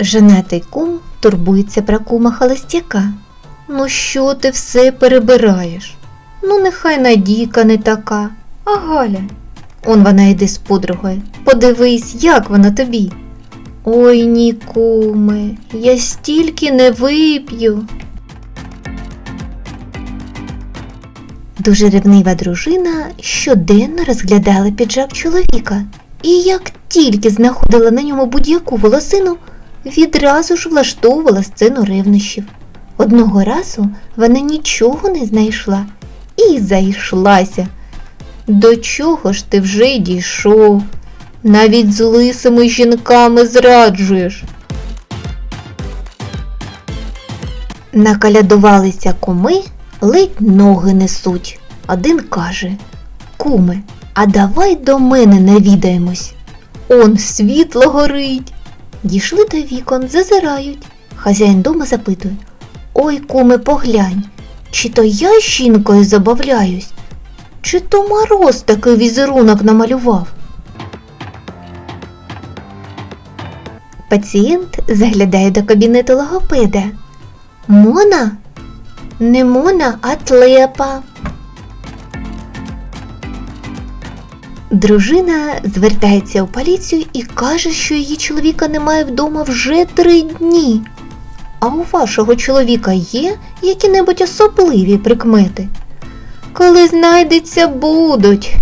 Женатий кум турбується про кума холостяка. Ну що ти все перебираєш? Ну, нехай Надійка не така, а Галя. Он вона йде з подругою. Подивись, як вона тобі. Ой ні, куме, я стільки не вип'ю. Дуже ревнива дружина щоденно розглядала піджак чоловіка, і як тільки знаходила на ньому будь-яку волосину, відразу ж влаштовувала сцену ревнощів. Одного разу вона нічого не знайшла і зайшлася. До чого ж ти вже дійшов? Навіть з лисими жінками зраджуєш. Накалядувалися куми, ледь ноги несуть. Один каже Куме, а давай до мене навідаємось. Он світло горить. Дійшли до вікон, зазирають. Хазяїн дома запитує Ой, куме, поглянь, чи то я жінкою забавляюсь, чи то мороз такий візерунок намалював. Пацієнт заглядає до кабінету логопеда. Мона? Не Мона, а тлепа. Дружина звертається у поліцію і каже, що її чоловіка немає вдома вже три дні. А у вашого чоловіка є які-небудь особливі прикмети? Коли знайдеться, будуть.